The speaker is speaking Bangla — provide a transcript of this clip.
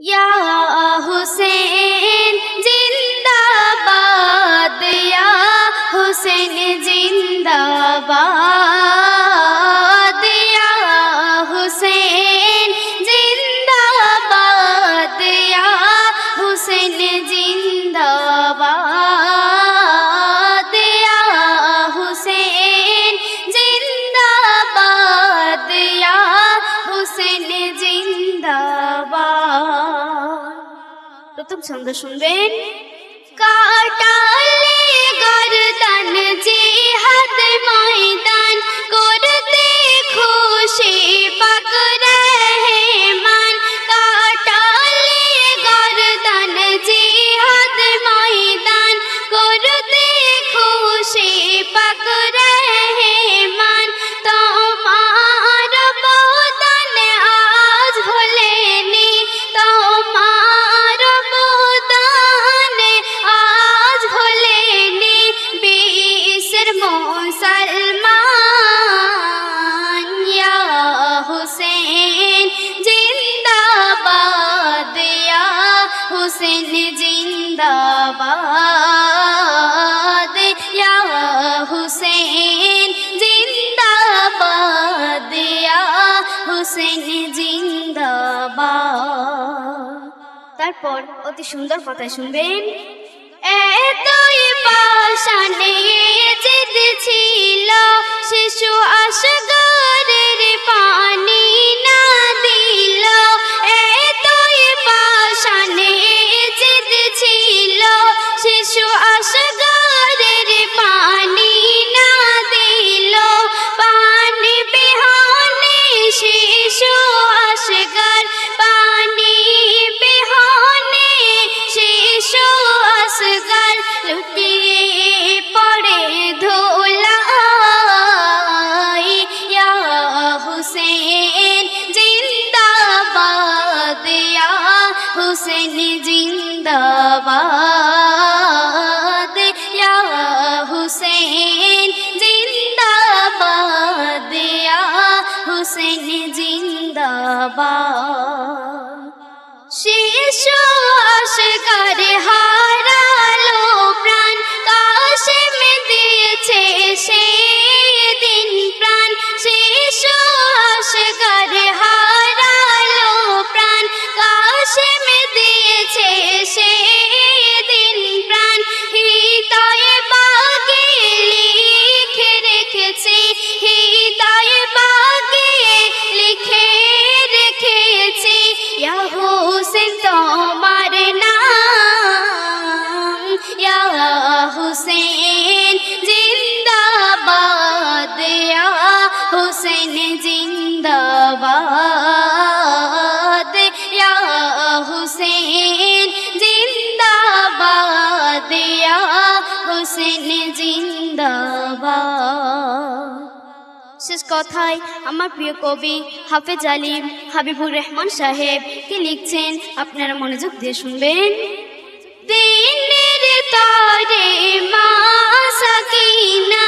या हुसैन जिंदाबाद या हुसैन जिंदाबाद या हुसैन जिंदाबाद या हुसैन जिंदाबाद প্রথম ছন্দ শুনবেন। হুসেন জিন্দাবাদ। ইয়া হুসেন জিন্দাবাদ। ইয়া হুসেন জিন্দাবাদ। তারপর অতি সুন্দর কথা শুনবেন, এতই পাশানে হুসেন জিন্দাবাদ। ইয়া হুসেন জিন্দাবাদ। ইয়া হুসেন জিন্দাবাদ। শিশু আসগার ইয়া হুসেন, জিন্দাবাদ। ইয়া হুসেন, জিন্দাবাদ। হুসেন, জিন্দাবাদ। ইয়া হুসেন, জিন্দাবাদ। শেষ কথায় আমার প্রিয় কবি হাফেজ আলিম হাবিবুর রহমান সাহেব কি লিখছেন? আপনারা মনোযোগ দিয়ে শুনবেন। তরে মা সকিনা